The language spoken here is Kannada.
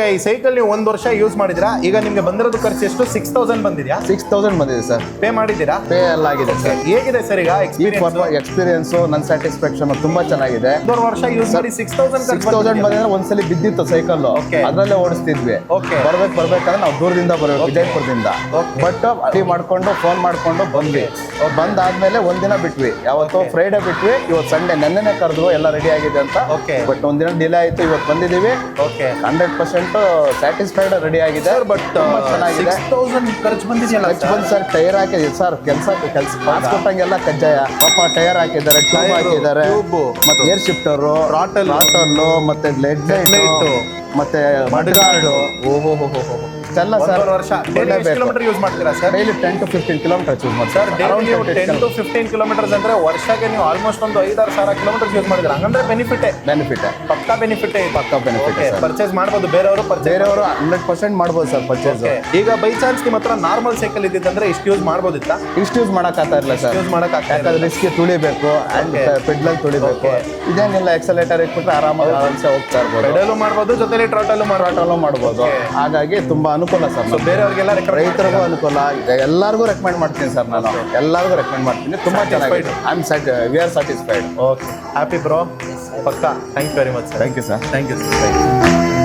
ಈಗ ಈ ಸೈಕಲ್ ನೀವು ಒಂದು ವರ್ಷ ಯೂಸ್ ಮಾಡಿದ್ರಾ ಈಗ ನಿಮ್ಗೆ ಬಂದಿರೋದು ಖರ್ಚು ಎಷ್ಟು? ಸಿಕ್ಸ್ ತೌಸಂಡ್ ಬಂದಿದ್ಯಾ? ಸಿಕ್ಸ್ ತೌಸಂಡ್ ಬಂದಿದೆ ಸರ್. ಪೇ ಮಾಡಿದ್ದೀರಾ? ಪೇ ಎಲ್ಲ ಆಗಿದೆ ಸರ್. ಹೇಗಿದೆ ಸರ್ ಈಗ ಈ ಎಕ್ಸ್ಪೀರಿಯನ್ಸ್ ಎಕ್ಸ್ಪೀರಿಯನ್ಸ್ ನನ್ನ ಸ್ಯಾಟಿಸ್ಫ್ಯಾಕ್ಷನ್ ತುಂಬಾ ಚೆನ್ನಾಗಿದೆ. ಒಂದೂವರೆ ವರ್ಷ ಯೂಸ್ ಮಾಡಿ ಸಿಕ್ಸ್ ತೌಸಂಡ್ ಸಿಕ್ಸ್ ತೌಸಂಡ್ ಬಂದ್ರೆ ಒಂದ್ಸಲಿ ಬಿದ್ದಿತ್ತು ಸೈಕಲ್. ಅದ್ರಲ್ಲೇ ಓಡಿಸ್ತಿದ್ವಿ. ಬರ್ಬೇಕು ಬರ್ಬೇಕಂದ್ರೆ ನಾವು ದೂರದಿಂದ ಬರ್ಬೇಕು ವಿಜಯಪುರದಿಂದ. ಬಟ್ ಅಡಿ ಮಾಡ್ಕೊಂಡು ಫೋನ್ ಮಾಡ್ಕೊಂಡು ಬಂದ್ವಿ. ಬಂದಾದ್ಮೇಲೆ ಒಂದಿನ ಬಿಟ್ವಿ. ಯಾವತ್ತೋ ಫ್ರೈಡೆ ಬಿಟ್ವಿ. ಇವತ್ತು ಸಂಡೆ ನೆನ್ನೆನೆ ಕರೆದ್ರು ಎಲ್ಲ ರೆಡಿ ಆಗಿದೆ ಅಂತ. ಬಟ್ ಒಂದಿನ ಡಿಲೇ ಆಯ್ತು. ಇವತ್ತು ಬಂದಿದೀವಿ okay hundred percent satisfied ready ಆಗಿದೆ. ಸರ್ ಬಟ್ ತುಂಬಾ ಚೆನ್ನಾಗಿದೆ. ತೌಸಂಡ್ ಖರ್ಚು ಬಂದಿದೆಯಲ್ಲ ಖರ್ಚು ಬಂದು ಸರ್ ಟೈರ್ ಹಾಕಿದೆ. ಸರ್ ಕೆಲಸ ಕೆಲಸ ಪಾಸ್ ಕೊಟ್ಟಂಗೆಲ್ಲ ಕಜ್ಜಾಯ. ಪಾಪ ಟೈರ್ ಹಾಕಿದ್ದಾರೆ ಟ್ಯೂಬ್ ಹಾಕಿದ್ದಾರೆ. ಮತ್ತೆ ಏರ್ ಶಿಫ್ಟರ್ ರಾಟಲ್ ರಾಟಲ್ಲು ಮತ್ತೆ ಲೆಡ್. ಲೈಟ್ ಮತ್ತೆ ಮಡ್ಗಾರ್ಡು. ಓಹೋ ಹೋ ಹೋ ಇಷ್ಟೆಲ್ಲ ಸರ್ ವರ್ಷ. ಕಿಲೋಮೀಟರ್ ಯೂಸ್ ಮಾಡ್ತೀರಾ sir daily ten to fifteen kilometre sir ಮಾಡ್ತಾರೆ ಡೈಲಿ ನೀವು ಟೆನ್ ಟು ಫಿಫ್ಟೀನ್ ಕಿಲೋಮೀಟರ್ಸ್ ಅಂದ್ರೆ ವರ್ಷಕ್ಕೆ ನೀವು ಆಲ್ಮೋಸ್ಟ್ ಒಂದು ಐದಾರು ಸಾವಿರ ಕಿಲೋಮೀಟರ್ ಯೂಸ್ ಮಾಡಿದ್ರೆ ಹಂಗಂದ್ರೆ ಬೆನಿಫಿಟ್ ಬೆನಿಫಿಟ್ ಪಕ್ಕಾ ಬೆನಿಫಿಟ್ ಪಕ್ಕಾ. ಬೆನಿಫಿಟ್ ಪರ್ಚೇಸ್ ಮಾಡ್ಬೋದು ಬೇರೆಯವರು ಬೇರೆಯವರು ಹಂಡ್ರೆಡ್ ಪರ್ಸೆಂಟ್ ಮಾಡ್ಬೋದು ಸರ್ ಪರ್ಚೇಸ್ ಈಗ ಬೈ ಚಾನ್ಸ್ ನಿಮ್ಮ ಹತ್ರ ನಾರ್ಮಲ್ ಸೈಕಲ್ ಇದ್ದಿದ್ದಂದ್ರೆ ಇಷ್ಟು ಯೂಸ್ ಮಾಡ್ಬೋದಿತ್ತ? ಇಷ್ಟು ಯೂಸ್ ಮಾಡಕ್ಕಾಗ್ತಾ ಇಲ್ಲ ಸರ್ ಯೂಸ್ ಮಾಡಕ್ ಯಾಕಂದ್ರೆ ರಿಸ್ಕ್ ತುಳಿಬೇಕು ಅಂಡ್ Okay. ಪೆಡ್ಲಲ್ ತುಳಿಬೇಕು. Okay. ಇದೇನಿಲ್ಲ ಎಕ್ಸಲೇಟರ್ ಇಟ್ಬಿಟ್ರೆ ಆರಾಮಾಗಿ ಆರಾಮ್ಸೆ ಹೋಗ್ತಾ ಇರ್ಬೋದು. ಪೆಡಲು ಮಾಡ್ಬೋದು ಜೊತೆಲಿ ಟ್ರಾಟಲು ಹೋರಾಟನೂ ಮಾಡ್ಬೋದು. ಹಾಗಾಗಿ ತುಂಬಾ ಅನುಕೂಲ ಸರ್ ಸೊ ಬೇರೆಯವ್ರಿಗೆಲ್ಲ ರೈತರಿಗೂ ಅನುಕೂಲ ಎಲ್ಲರಿಗೂ ರೆಕಮೆಂಡ್ ಮಾಡ್ತೀನಿ ಸರ್ ನಾನು. ಎಲ್ಲರಿಗೂ ರೆಕಮೆಂಡ್ ಮಾಡ್ತೀನಿ. ತುಂಬಾ ಚೆನ್ನಾಗಿದೆ. I am sat we are satisfied okay happy bro ಪಕ್ಕ. Thank you very much sir thank you sir thank you sir